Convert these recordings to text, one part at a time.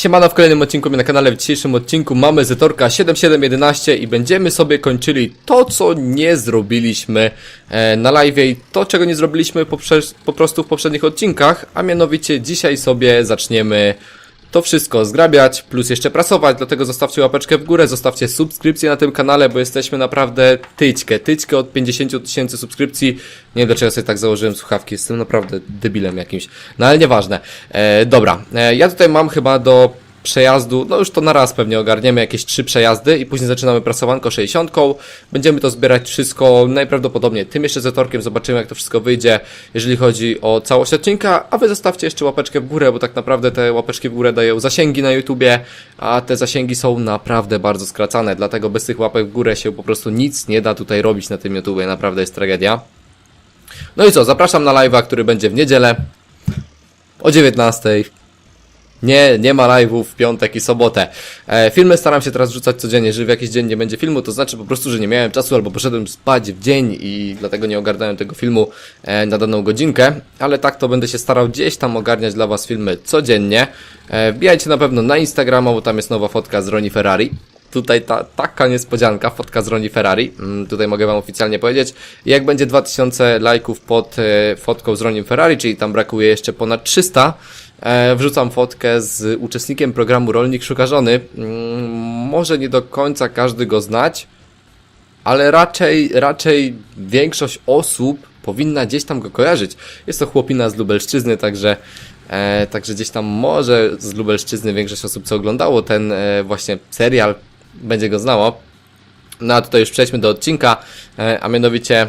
Siemano w kolejnym odcinku na kanale. W dzisiejszym odcinku mamy Zetorka 7711 i będziemy sobie kończyli to, co nie zrobiliśmy e, na live i to, czego nie zrobiliśmy po prostu w poprzednich odcinkach, a mianowicie dzisiaj sobie zaczniemy to wszystko zgrabiać, plus jeszcze prasować, dlatego zostawcie łapeczkę w górę, zostawcie subskrypcję na tym kanale, bo jesteśmy naprawdę tyćkę, tyćkę od 50 tysięcy subskrypcji. Nie wiem dlaczego sobie tak założyłem słuchawki, jestem naprawdę debilem jakimś. No ale nieważne. E, dobra, e, ja tutaj mam chyba do przejazdu, no już to na raz pewnie ogarniemy jakieś trzy przejazdy i później zaczynamy prasowanko 60. Będziemy to zbierać wszystko najprawdopodobniej tym jeszcze zetorkiem, zobaczymy jak to wszystko wyjdzie, jeżeli chodzi o całość odcinka, a wy zostawcie jeszcze łapeczkę w górę, bo tak naprawdę te łapeczki w górę dają zasięgi na YouTubie, a te zasięgi są naprawdę bardzo skracane, dlatego bez tych łapek w górę się po prostu nic nie da tutaj robić na tym YouTubie, naprawdę jest tragedia. No i co, zapraszam na live'a, który będzie w niedzielę o 19. Nie, nie ma live'ów w piątek i sobotę. E, filmy staram się teraz rzucać codziennie. Jeżeli w jakiś dzień nie będzie filmu, to znaczy po prostu, że nie miałem czasu albo poszedłem spać w dzień i dlatego nie ogarnąłem tego filmu e, na daną godzinkę. Ale tak to będę się starał gdzieś tam ogarniać dla Was filmy codziennie. E, wbijajcie na pewno na Instagrama, bo tam jest nowa fotka z Roni Ferrari. Tutaj ta, taka niespodzianka, fotka z Roni Ferrari. Mm, tutaj mogę Wam oficjalnie powiedzieć. Jak będzie 2000 lajków pod e, fotką z Ronim Ferrari, czyli tam brakuje jeszcze ponad 300, e, wrzucam fotkę z uczestnikiem programu Rolnik Szuka Żony. Mm, może nie do końca każdy go znać, ale raczej, raczej większość osób powinna gdzieś tam go kojarzyć. Jest to chłopina z Lubelszczyzny, także, e, także gdzieś tam może z Lubelszczyzny większość osób, co oglądało ten e, właśnie serial, będzie go znało. No a tutaj już przejdźmy do odcinka, e, a mianowicie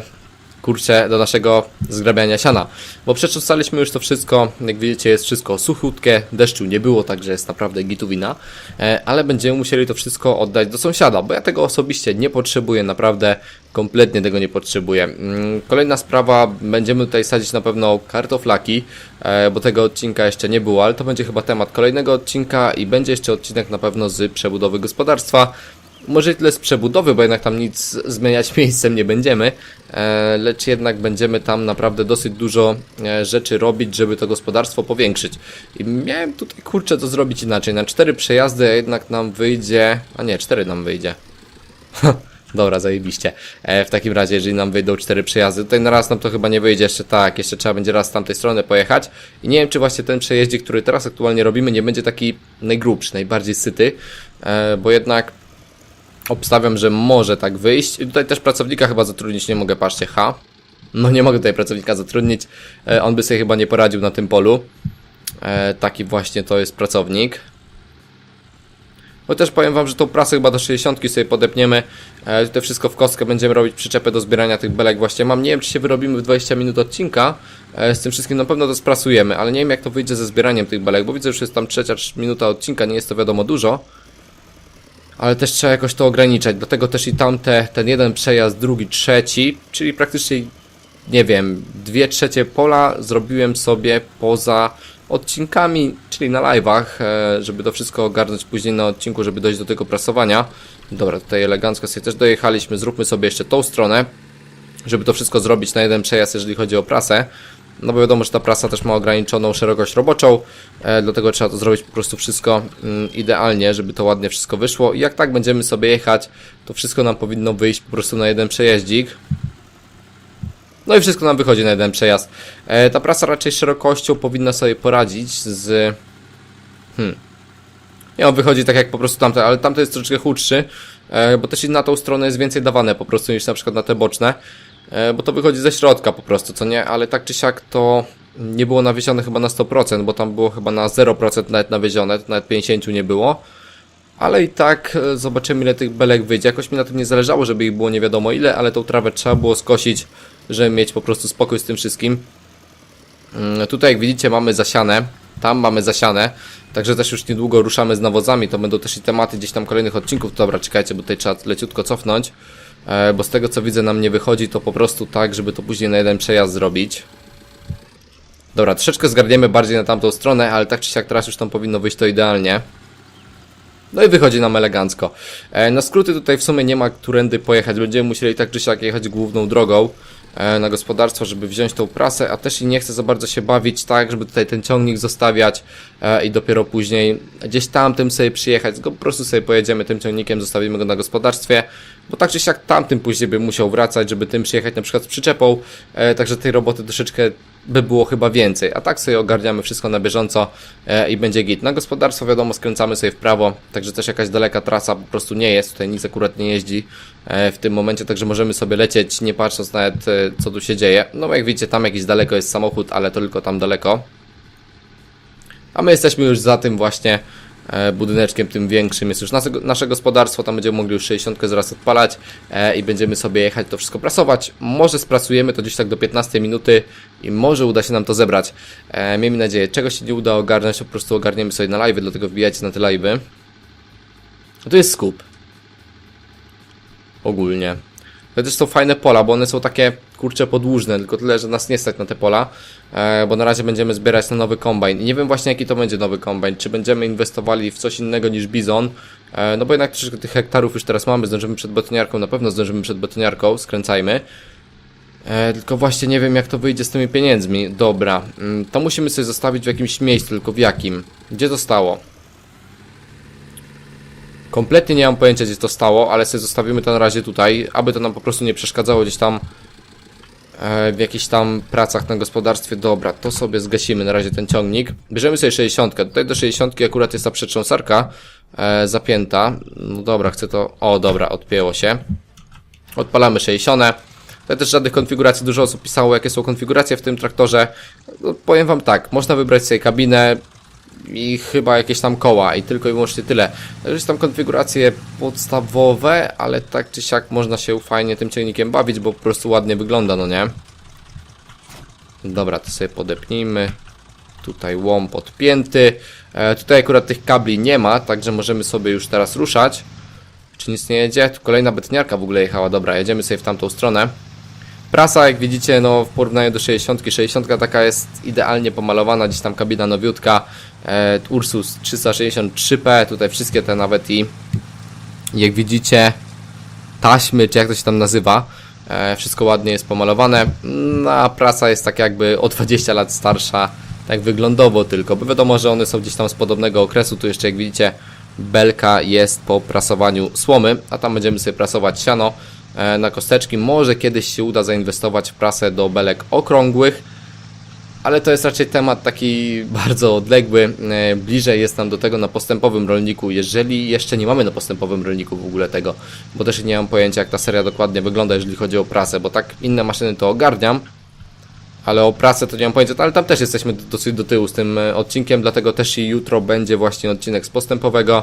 kurczę do naszego zgrabiania siana. Bo przeczytaliśmy już to wszystko, jak widzicie jest wszystko suchutkie, deszczu nie było, także jest naprawdę gituwina, e, ale będziemy musieli to wszystko oddać do sąsiada, bo ja tego osobiście nie potrzebuję, naprawdę kompletnie tego nie potrzebuję. Mm, Kolejna sprawa, będziemy tutaj sadzić na pewno kartoflaki, e, bo tego odcinka jeszcze nie było, ale to będzie chyba temat kolejnego odcinka i będzie jeszcze odcinek na pewno z przebudowy gospodarstwa. Może tyle z przebudowy, bo jednak tam nic zmieniać miejscem nie będziemy, e, lecz jednak będziemy tam naprawdę dosyć dużo e, rzeczy robić, żeby to gospodarstwo powiększyć. I miałem tutaj kurczę to zrobić inaczej. Na cztery przejazdy jednak nam wyjdzie. A nie, cztery nam wyjdzie. Dobra, zajebiście. E, w takim razie, jeżeli nam wyjdą cztery przejazdy, tutaj na raz nam to chyba nie wyjdzie jeszcze tak, jeszcze trzeba będzie raz z tamtej strony pojechać. I nie wiem, czy właśnie ten przejeździk, który teraz aktualnie robimy, nie będzie taki najgrubszy, najbardziej syty, e, bo jednak obstawiam, że może tak wyjść. I tutaj też pracownika chyba zatrudnić nie mogę, patrzcie, ha. No nie mogę tutaj pracownika zatrudnić, e, on by sobie chyba nie poradził na tym polu. E, taki właśnie to jest pracownik. Chociaż powiem wam, że tą prasę chyba do 60 sobie podepniemy. E, wszystko w kostkę będziemy robić przyczepę do zbierania tych belek właśnie mam. Nie wiem, czy się wyrobimy w 20 minut odcinka. E, z tym wszystkim na pewno to sprasujemy, ale nie wiem jak to wyjdzie ze zbieraniem tych belek, bo widzę, że już jest tam trzecia minuta odcinka, nie jest to wiadomo dużo. Ale też trzeba jakoś to ograniczać, dlatego też i tamte, ten jeden przejazd, drugi, trzeci, czyli praktycznie, nie wiem, dwie trzecie pola zrobiłem sobie poza odcinkami, czyli na live'ach, e, żeby to wszystko ogarnąć później na odcinku, żeby dojść do tego prasowania. Dobra, tutaj elegancko sobie też dojechaliśmy, zróbmy sobie jeszcze tą stronę, żeby to wszystko zrobić na jeden przejazd, jeżeli chodzi o prasę. No bo wiadomo, że ta prasa też ma ograniczoną szerokość roboczą, e, dlatego trzeba to zrobić po prostu wszystko mm, idealnie, żeby to ładnie wszystko wyszło. I jak tak będziemy sobie jechać, to wszystko nam powinno wyjść po prostu na jeden przejeździk. No i wszystko nam wychodzi na jeden przejazd. E, ta prasa raczej szerokością powinna sobie poradzić z... Hmm. Nie, on wychodzi tak jak po prostu tamte, ale tamte jest troszeczkę chudszy, e, bo też i na tą stronę jest więcej dawane po prostu niż na przykład na te boczne, bo to wychodzi ze środka po prostu, co nie? Ale tak czy siak to nie było nawiezione chyba na 100%, bo tam było chyba na 0% nawet nawiezione, nawet 50 nie było. Ale i tak e, zobaczymy ile tych belek wyjdzie. Jakoś mi na tym nie zależało, żeby ich było nie wiadomo ile, ale tą trawę trzeba było skosić, żeby mieć po prostu spokój z tym wszystkim. Mm, Tutaj jak widzicie mamy zasiane, tam mamy zasiane, także też już niedługo ruszamy z nawozami, to będą też i tematy gdzieś tam kolejnych odcinków. Dobra, czekajcie, bo tutaj trzeba leciutko cofnąć, e, bo z tego co widzę nam nie wychodzi to po prostu tak, żeby to później na jeden przejazd zrobić. Dobra, troszeczkę zgarniemy bardziej na tamtą stronę, ale tak czy siak teraz już tam powinno wyjść to idealnie. No i wychodzi nam elegancko. E, na skróty tutaj w sumie nie ma którędy pojechać, będziemy musieli tak czy siak jechać główną drogą. E, na gospodarstwo, żeby wziąć tą prasę, a też i nie chcę za bardzo się bawić tak, żeby tutaj ten ciągnik zostawiać e, i dopiero później gdzieś tam tym sobie przyjechać, tylko po prostu sobie pojedziemy tym ciągnikiem, zostawimy go na gospodarstwie, bo tak czy siak tamtym później by musiał wracać, żeby tym przyjechać na przykład z przyczepą, e, także tej roboty troszeczkę by było chyba więcej, a tak sobie ogarniamy wszystko na bieżąco e, i będzie git. Na gospodarstwo wiadomo skręcamy sobie w prawo, także też jakaś daleka trasa po prostu nie jest, tutaj nic akurat nie jeździ e, w tym momencie, także możemy sobie lecieć nie patrząc nawet e, co tu się dzieje. No jak widzicie tam jakiś daleko jest samochód, ale to tylko tam daleko. A my jesteśmy już za tym właśnie budyneczkiem tym większym, jest już nasze, nasze gospodarstwo, tam będziemy mogli już 60 zaraz odpalać e, i będziemy sobie jechać to wszystko prasować. Może sprasujemy to gdzieś tak do 15 minuty i może uda się nam to zebrać. E, miejmy nadzieję, czego się nie uda ogarnąć, po prostu ogarniemy sobie na live, dlatego wbijajcie na te live'y. To jest skup. Ogólnie. To też są fajne pola, bo one są takie kurcze podłużne, tylko tyle, że nas nie stać na te pola, e, bo na razie będziemy zbierać na nowy kombajn. I nie wiem właśnie jaki to będzie nowy kombajn, czy będziemy inwestowali w coś innego niż bizon, e, no bo jednak troszeczkę tych hektarów już teraz mamy, zdążymy przed betoniarką, na pewno zdążymy przed betoniarką, skręcajmy. E, tylko właśnie nie wiem jak to wyjdzie z tymi pieniędzmi. Dobra, mm, to musimy sobie zostawić w jakimś miejscu, tylko w jakim? Gdzie to stało? Kompletnie nie mam pojęcia gdzie to stało, ale sobie zostawimy to na razie tutaj, aby to nam po prostu nie przeszkadzało gdzieś tam w jakichś tam pracach na gospodarstwie. Dobra, to sobie zgasimy na razie ten ciągnik. Bierzemy sobie 60. Tutaj do 60 akurat jest ta przetrząsarka e, zapięta. No dobra, chcę to... O, dobra, odpięło się. Odpalamy 60. Tutaj też żadnych konfiguracji, dużo osób pisało jakie są konfiguracje w tym traktorze. No, powiem wam tak, można wybrać sobie kabinę i chyba jakieś tam koła i tylko i wyłącznie tyle. Jest tam konfiguracje podstawowe, ale tak czy siak można się fajnie tym ciągnikiem bawić, bo po prostu ładnie wygląda, no nie? Dobra, to sobie podepnijmy. Tutaj łom podpięty. E, tutaj akurat tych kabli nie ma, także możemy sobie już teraz ruszać. Czy nic nie jedzie? Tu kolejna betniarka w ogóle jechała. Dobra, jedziemy sobie w tamtą stronę. Prasa, jak widzicie, no w porównaniu do 60, 60 taka jest idealnie pomalowana, gdzieś tam kabina nowiutka, e, Ursus 363P, tutaj wszystkie te nawet i jak widzicie taśmy, czy jak to się tam nazywa, e, wszystko ładnie jest pomalowane, no, a prasa jest tak jakby o 20 lat starsza, tak wyglądowo tylko, bo wiadomo, że one są gdzieś tam z podobnego okresu, tu jeszcze jak widzicie belka jest po prasowaniu słomy, a tam będziemy sobie prasować siano na kosteczki. Może kiedyś się uda zainwestować w prasę do belek okrągłych, ale to jest raczej temat taki bardzo odległy. E, Bliżej jest nam do tego na postępowym rolniku, jeżeli jeszcze nie mamy na postępowym rolniku w ogóle tego, bo też nie mam pojęcia jak ta seria dokładnie wygląda, jeżeli chodzi o prasę, bo tak inne maszyny to ogarniam, ale o prasę to nie mam pojęcia, ale tam też jesteśmy dosyć do tyłu z tym e, odcinkiem, dlatego też i jutro będzie właśnie odcinek z postępowego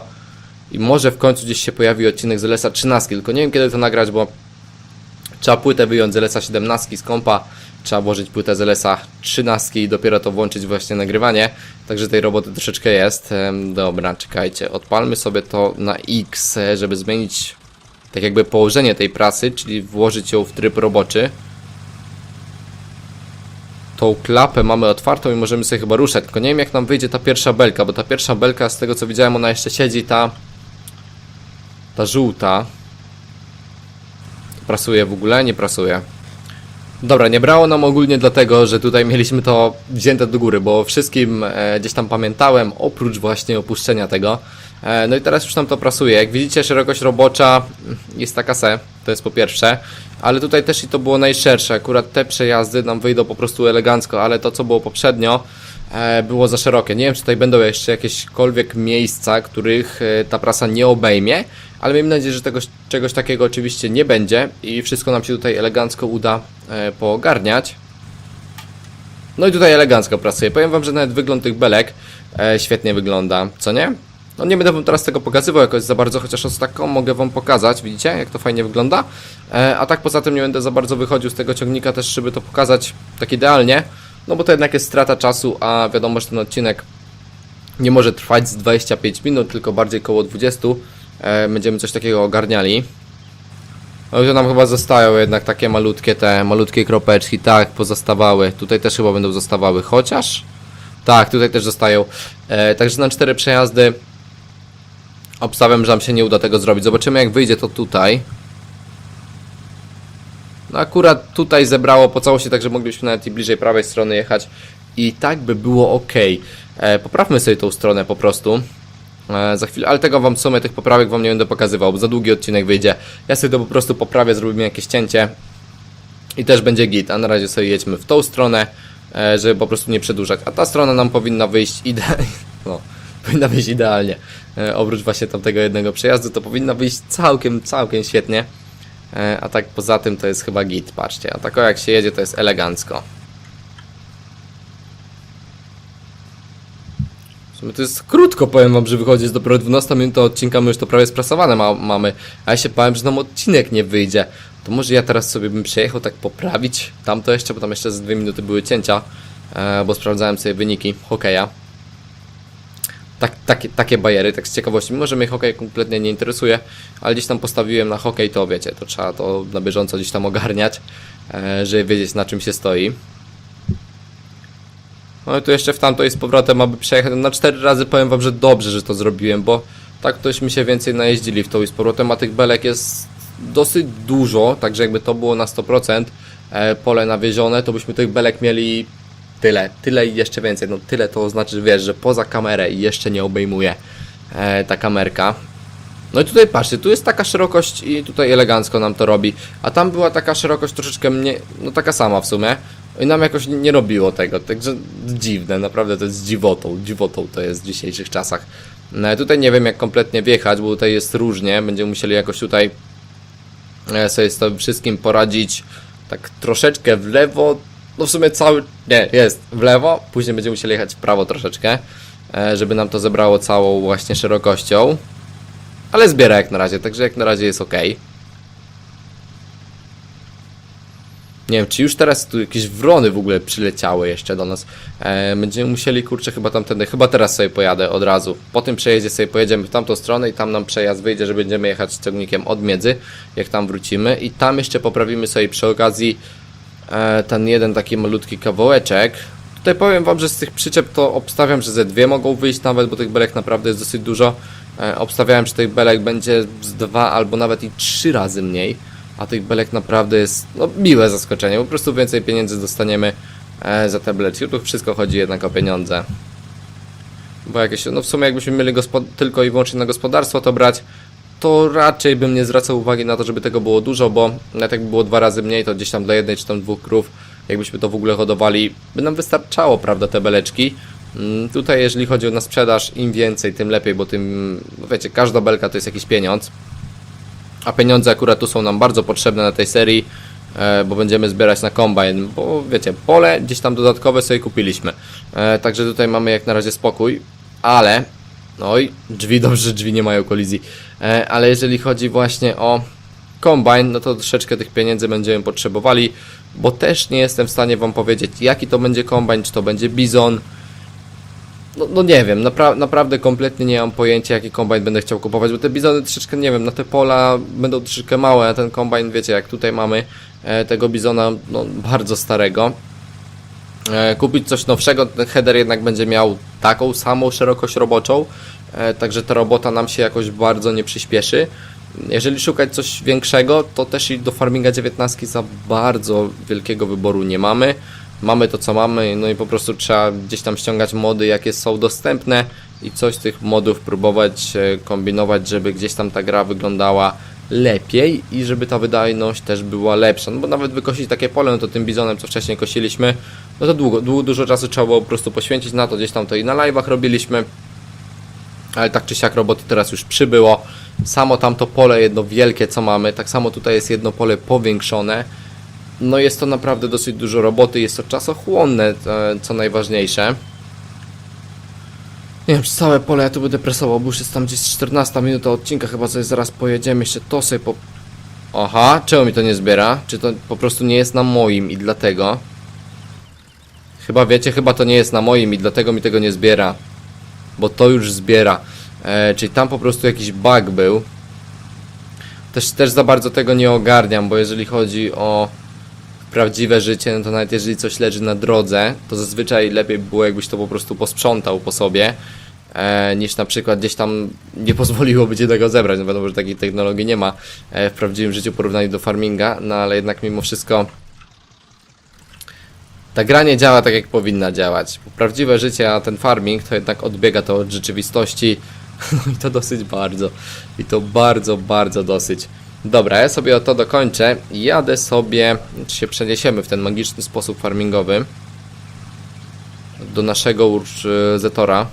i może w końcu gdzieś się pojawi odcinek z LS-a 13, tylko nie wiem kiedy to nagrać, bo trzeba płytę wyjąć z LS-a 17 z kompa, trzeba włożyć płytę z LS-a 13 i dopiero to włączyć właśnie nagrywanie, także tej roboty troszeczkę jest. Dobra, czekajcie, odpalmy sobie to na X, żeby zmienić tak jakby położenie tej prasy, czyli włożyć ją w tryb roboczy tą klapę mamy otwartą i możemy sobie chyba ruszać, tylko nie wiem jak nam wyjdzie ta pierwsza belka, bo ta pierwsza belka, z tego co widziałem, ona jeszcze siedzi, ta ta żółta. Prasuje w ogóle? Nie prasuje. Dobra, nie brało nam ogólnie dlatego, że tutaj mieliśmy to wzięte do góry, bo wszystkim e, gdzieś tam pamiętałem, oprócz właśnie opuszczenia tego. E, no i teraz już nam to prasuje, jak widzicie szerokość robocza jest taka se, to jest po pierwsze. Ale tutaj też i to było najszersze. Akurat te przejazdy nam wyjdą po prostu elegancko, ale to co było poprzednio było za szerokie. Nie wiem, czy tutaj będą jeszcze jakiekolwiek miejsca, których e, ta prasa nie obejmie, ale miejmy nadzieję, że tegoś, czegoś takiego oczywiście nie będzie i wszystko nam się tutaj elegancko uda e, poogarniać. No i tutaj elegancko pracuje. Powiem wam, że nawet wygląd tych belek e, świetnie wygląda, co nie? No nie będę wam teraz tego pokazywał jakoś za bardzo, chociaż z taką mogę wam pokazać, widzicie jak to fajnie wygląda. E, a tak poza tym nie będę za bardzo wychodził z tego ciągnika też, żeby to pokazać tak idealnie, no bo to jednak jest strata czasu, a wiadomo, że ten odcinek nie może trwać z 25 minut, tylko bardziej koło 20. E, będziemy coś takiego ogarniali. No i to nam chyba zostają jednak takie malutkie te, malutkie kropeczki, tak, pozostawały. Tutaj też chyba będą zostawały, chociaż... Tak, tutaj też zostają. E, także na cztery przejazdy obstawiam, że nam się nie uda tego zrobić. Zobaczymy jak wyjdzie to tutaj. No akurat tutaj zebrało po całości, także moglibyśmy nawet i bliżej prawej strony jechać i tak by było ok. E, poprawmy sobie tą stronę po prostu. E, za chwilę, ale tego wam w sumie tych poprawek wam nie będę pokazywał, bo za długi odcinek wyjdzie. Ja sobie to po prostu poprawię, zrobimy jakieś cięcie i też będzie git, a na razie sobie jedźmy w tą stronę, e, żeby po prostu nie przedłużać. A ta strona nam powinna wyjść idealnie. No, powinna wyjść idealnie. E, oprócz właśnie tamtego jednego przejazdu, to powinna wyjść całkiem, całkiem świetnie. E, a tak poza tym to jest chyba git, patrzcie. A tak jak się jedzie, to jest elegancko. To jest krótko, powiem wam, że wychodzi jest dopiero 12 minuta odcinka, my już to prawie sprasowane ma, mamy. A ja się bałem, że nam odcinek nie wyjdzie. To może ja teraz sobie bym przejechał tak poprawić tamto jeszcze, bo tam jeszcze z 2 minuty były cięcia, e, bo sprawdzałem sobie wyniki hokeja. Tak, takie, takie bajery, tak z ciekawości. Mimo, że mnie hokej kompletnie nie interesuje, ale gdzieś tam postawiłem na hokej, to wiecie, to trzeba to na bieżąco gdzieś tam ogarniać, e, żeby wiedzieć na czym się stoi. No i tu jeszcze w tamto i z powrotem, aby przejechać na cztery razy powiem wam, że dobrze, że to zrobiłem, bo tak tośmy się więcej najeździli w tą i z powrotem, a tych belek jest dosyć dużo, także jakby to było na 100% e, pole nawiezione, to byśmy tych belek mieli tyle, tyle i jeszcze więcej, no tyle to znaczy, że wiesz, że poza kamerę i jeszcze nie obejmuje e, ta kamerka. No i tutaj patrzcie, tu jest taka szerokość i tutaj elegancko nam to robi, a tam była taka szerokość troszeczkę mniej, no taka sama w sumie i nam jakoś nie robiło tego, także dziwne, naprawdę to jest dziwotą, dziwotą to jest w dzisiejszych czasach. No, tutaj nie wiem jak kompletnie wjechać, bo tutaj jest różnie, będziemy musieli jakoś tutaj e, sobie z tym wszystkim poradzić tak troszeczkę w lewo, no w sumie cały, nie, jest w lewo, później będziemy musieli jechać w prawo troszeczkę, e, żeby nam to zebrało całą właśnie szerokością. Ale zbiera jak na razie, także jak na razie jest ok. Nie wiem, czy już teraz tu jakieś wrony w ogóle przyleciały jeszcze do nas. E, będziemy musieli, kurczę, chyba tamtędy, chyba teraz sobie pojadę od razu. Po tym przejeździe sobie pojedziemy w tamtą stronę i tam nam przejazd wyjdzie, że będziemy jechać ciągnikiem od miedzy, jak tam wrócimy. I tam jeszcze poprawimy sobie przy okazji ten jeden taki malutki kawałeczek. Tutaj powiem wam, że z tych przyczep to obstawiam, że ze dwie mogą wyjść nawet, bo tych belek naprawdę jest dosyć dużo. E, obstawiałem, że tych belek będzie z dwa albo nawet i trzy razy mniej. A tych belek naprawdę jest no, miłe zaskoczenie. Po prostu więcej pieniędzy dostaniemy e, za te beleczki. Tu wszystko chodzi jednak o pieniądze. Bo jakieś, no w sumie jakbyśmy mieli tylko i wyłącznie na gospodarstwo to brać, to raczej bym nie zwracał uwagi na to, żeby tego było dużo, bo nawet jakby było dwa razy mniej, to gdzieś tam dla jednej czy tam dwóch krów, jakbyśmy to w ogóle hodowali, by nam wystarczało, prawda, te beleczki. Mm, Tutaj jeżeli chodzi o na sprzedaż, im więcej, tym lepiej, bo tym, no wiecie, każda belka to jest jakiś pieniądz. A pieniądze akurat tu są nam bardzo potrzebne na tej serii, e, bo będziemy zbierać na kombajn, bo wiecie, pole gdzieś tam dodatkowe sobie kupiliśmy. E, Także tutaj mamy jak na razie spokój, ale Oj, drzwi, dobrze, drzwi nie mają kolizji. E, ale jeżeli chodzi właśnie o kombajn, no to troszeczkę tych pieniędzy będziemy potrzebowali, bo też nie jestem w stanie Wam powiedzieć, jaki to będzie kombajn, czy to będzie bizon. No, no nie wiem, napra naprawdę kompletnie nie mam pojęcia, jaki kombajn będę chciał kupować, bo te bizony troszeczkę, nie wiem, na te pola będą troszeczkę małe, a ten kombajn, wiecie, jak tutaj mamy e, tego bizona, no bardzo starego, kupić coś nowszego, ten header jednak będzie miał taką samą szerokość roboczą, e, także ta robota nam się jakoś bardzo nie przyspieszy. Jeżeli szukać coś większego, to też i do Farminga 19 za bardzo wielkiego wyboru nie mamy. Mamy to co mamy, no i po prostu trzeba gdzieś tam ściągać mody, jakie są dostępne i coś z tych modów próbować e, kombinować, żeby gdzieś tam ta gra wyglądała lepiej i żeby ta wydajność też była lepsza. No bo nawet wykosić takie pole, no to tym bizonem, co wcześniej kosiliśmy, no to długo, długo dużo czasu trzeba było po prostu poświęcić na to, gdzieś tam to i na live'ach robiliśmy, ale tak czy siak roboty teraz już przybyło. Samo tamto pole jedno wielkie, co mamy, tak samo tutaj jest jedno pole powiększone. No jest to naprawdę dosyć dużo roboty, jest to czasochłonne, e, co najważniejsze. Nie wiem, całe pole ja tu będę presował, bo już jest tam gdzieś 14 minuta odcinka, chyba sobie zaraz pojedziemy, jeszcze to sobie po... Aha, czemu mi to nie zbiera? Czy to po prostu nie jest na moim i dlatego? Chyba wiecie, chyba to nie jest na moim i dlatego mi tego nie zbiera. Bo to już zbiera. E, czyli tam po prostu jakiś bug był. Też, też za bardzo tego nie ogarniam, bo jeżeli chodzi o prawdziwe życie, no to nawet jeżeli coś leży na drodze, to zazwyczaj lepiej by było jakbyś to po prostu posprzątał po sobie. e, niż na przykład gdzieś tam nie pozwoliłoby ci tego zebrać. No wiadomo, że takiej technologii nie ma e, w prawdziwym życiu w porównaniu do farminga, no ale jednak mimo wszystko ta gra nie działa tak jak powinna działać. Prawdziwe życie, a ten farming to jednak odbiega to od rzeczywistości. No i to dosyć bardzo. I to bardzo, bardzo dosyć. Dobra, ja sobie to dokończę i jadę sobie, czy się przeniesiemy w ten magiczny sposób farmingowy do naszego Zetora.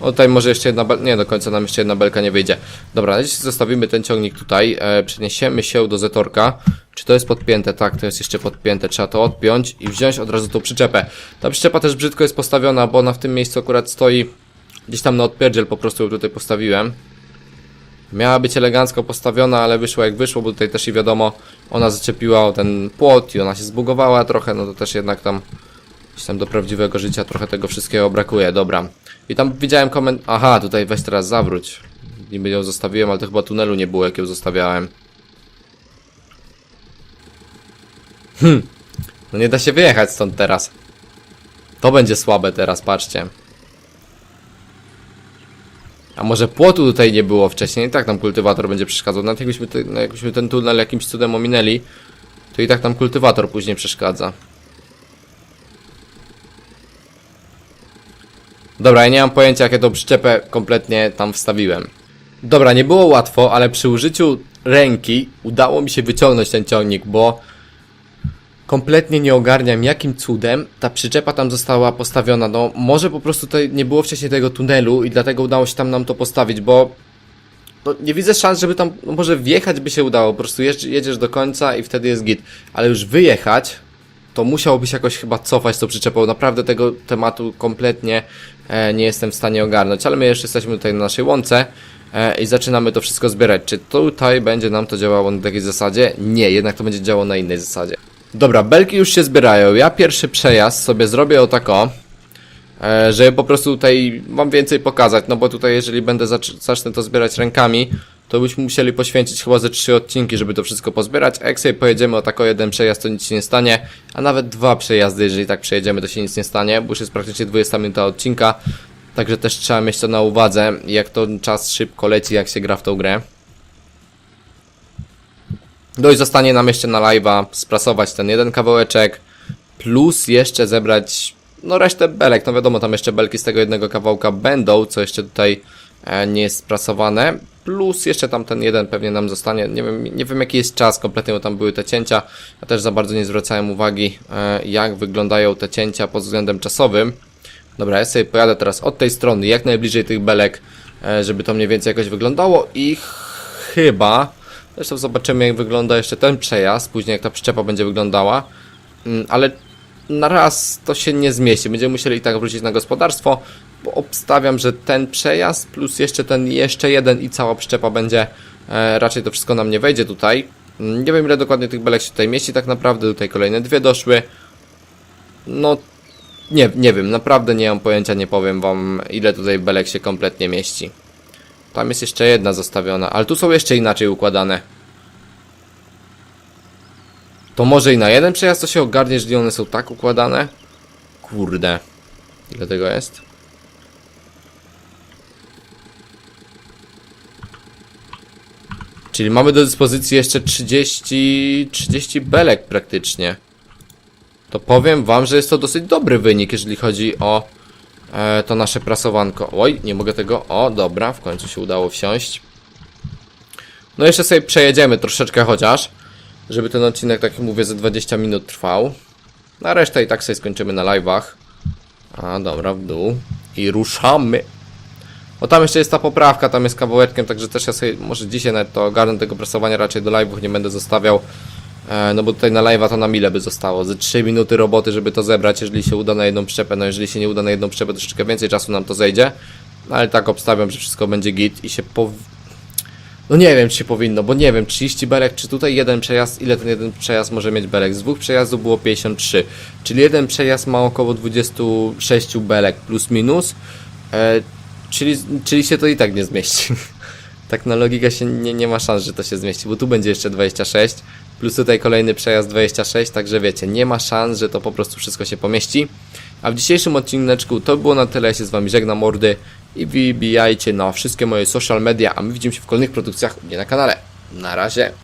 O, tutaj może jeszcze jedna. Nie, do końca nam jeszcze jedna belka nie wyjdzie. Dobra, na zostawimy ten ciągnik tutaj. E, przeniesiemy się do Zetorka. Czy to jest podpięte? Tak, to jest jeszcze podpięte. Trzeba to odpiąć i wziąć od razu tą przyczepę. Ta przyczepa też brzydko jest postawiona, bo ona w tym miejscu akurat stoi gdzieś tam na odpierdziel, po prostu tutaj postawiłem. Miała być elegancko postawiona, ale wyszło jak wyszło, bo tutaj też i wiadomo, ona zaczepiła o ten płot i ona się zbugowała trochę, no to też jednak tam gdzieś tam do prawdziwego życia trochę tego wszystkiego brakuje, dobra. I tam widziałem koment... Aha, tutaj weź teraz zawróć. Niby ją zostawiłem, ale to chyba tunelu nie było, jak ją zostawiałem. Hm. No nie da się wyjechać stąd teraz. To będzie słabe teraz, patrzcie. A może płotu tutaj nie było wcześniej? Tak tam kultywator będzie przeszkadzał. Nawet jakbyśmy, te, no jakbyśmy ten tunel jakimś cudem ominęli, to i tak tam kultywator później przeszkadza. Dobra, ja nie mam pojęcia, jak ja tą przyczepę kompletnie tam wstawiłem. Dobra, nie było łatwo, ale przy użyciu ręki udało mi się wyciągnąć ten ciągnik, bo kompletnie nie ogarniam, jakim cudem ta przyczepa tam została postawiona. No, może po prostu tutaj nie było wcześniej tego tunelu i dlatego udało się tam nam to postawić, bo no, nie widzę szans, żeby tam, no, może wjechać by się udało, po prostu jedziesz, jedziesz do końca i wtedy jest git, ale już wyjechać, to musiałobyś jakoś chyba cofać tą przyczepą. Naprawdę tego tematu kompletnie e, nie jestem w stanie ogarnąć, ale my jeszcze jesteśmy tutaj na naszej łące e, i zaczynamy to wszystko zbierać. Czy tutaj będzie nam to działało na takiej zasadzie? Nie, jednak to będzie działało na innej zasadzie. Dobra, belki już się zbierają. Ja pierwszy przejazd sobie zrobię o tako, e, żeby po prostu tutaj wam więcej pokazać, no bo tutaj jeżeli będę zac zacznę to zbierać rękami, to byśmy musieli poświęcić chyba ze trzy odcinki, żeby to wszystko pozbierać. A jak sobie pojedziemy o tako jeden przejazd, to nic się nie stanie, a nawet dwa przejazdy, jeżeli tak przejedziemy, to się nic nie stanie, bo już jest praktycznie 20 minuta odcinka, także też trzeba mieć to na uwadze, jak to czas szybko leci, jak się gra w tą grę. I zostanie nam jeszcze na live'a sprasować ten jeden kawałeczek, plus jeszcze zebrać, no resztę belek, no wiadomo, tam jeszcze belki z tego jednego kawałka będą, co jeszcze tutaj e, nie jest sprasowane, plus jeszcze tam ten jeden pewnie nam zostanie, nie wiem, nie wiem jaki jest czas kompletnie, bo tam były te cięcia, ja też za bardzo nie zwracałem uwagi, e, jak wyglądają te cięcia pod względem czasowym. Dobra, ja sobie pojadę teraz od tej strony, jak najbliżej tych belek, e, żeby to mniej więcej jakoś wyglądało i chyba, zresztą zobaczymy jak wygląda jeszcze ten przejazd, później jak ta przyczepa będzie wyglądała, Mm, ale na raz to się nie zmieści, będziemy musieli i tak wrócić na gospodarstwo, bo obstawiam, że ten przejazd plus jeszcze ten jeszcze jeden i cała przyczepa będzie, e, raczej to wszystko nam nie wejdzie tutaj. Mm, Nie wiem ile dokładnie tych belek się tutaj mieści tak naprawdę, tutaj kolejne dwie doszły. No nie, nie wiem, naprawdę nie mam pojęcia, nie powiem wam ile tutaj belek się kompletnie mieści. Tam jest jeszcze jedna zostawiona, ale tu są jeszcze inaczej układane. To może i na jeden przejazd to się ogarnie, jeżeli one są tak układane? Kurde. Ile tego jest? Czyli mamy do dyspozycji jeszcze 30, 30 belek praktycznie. To powiem wam, że jest to dosyć dobry wynik, jeżeli chodzi o e, to nasze prasowanko. Oj, nie mogę tego... O, dobra, w końcu się udało wsiąść. No jeszcze sobie przejedziemy troszeczkę chociaż, żeby ten odcinek, tak jak mówię, ze 20 minut trwał. Na resztę i tak sobie skończymy na live'ach. A, dobra, w dół. I ruszamy. O, tam jeszcze jest ta poprawka, tam jest kawałeczkiem, także też ja sobie, może dzisiaj nawet to ogarnę tego prasowania, raczej do live'ów nie będę zostawiał. E, no bo tutaj na live'a to nam ile by zostało? Ze 3 minuty roboty, żeby to zebrać, jeżeli się uda na jedną przyczepę. No jeżeli się nie uda na jedną przyczepę, troszeczkę więcej czasu nam to zejdzie. No ale tak obstawiam, że wszystko będzie git i się pow... No nie wiem, czy się powinno, bo nie wiem, 30 belek, czy tutaj jeden przejazd, ile ten jeden przejazd może mieć belek? Z dwóch przejazdów było 53, czyli jeden przejazd ma około 26 belek plus minus, e, czyli, czyli się to i tak nie zmieści. tak na logikę się nie, nie ma szans, że to się zmieści, bo tu będzie jeszcze 26, plus tutaj kolejny przejazd 26, także wiecie, nie ma szans, że to po prostu wszystko się pomieści. A w dzisiejszym odcineczku to było na tyle, ja się z wami żegnam mordy i wbijajcie na wszystkie moje social media, a my widzimy się w kolejnych produkcjach u mnie na kanale. Na razie.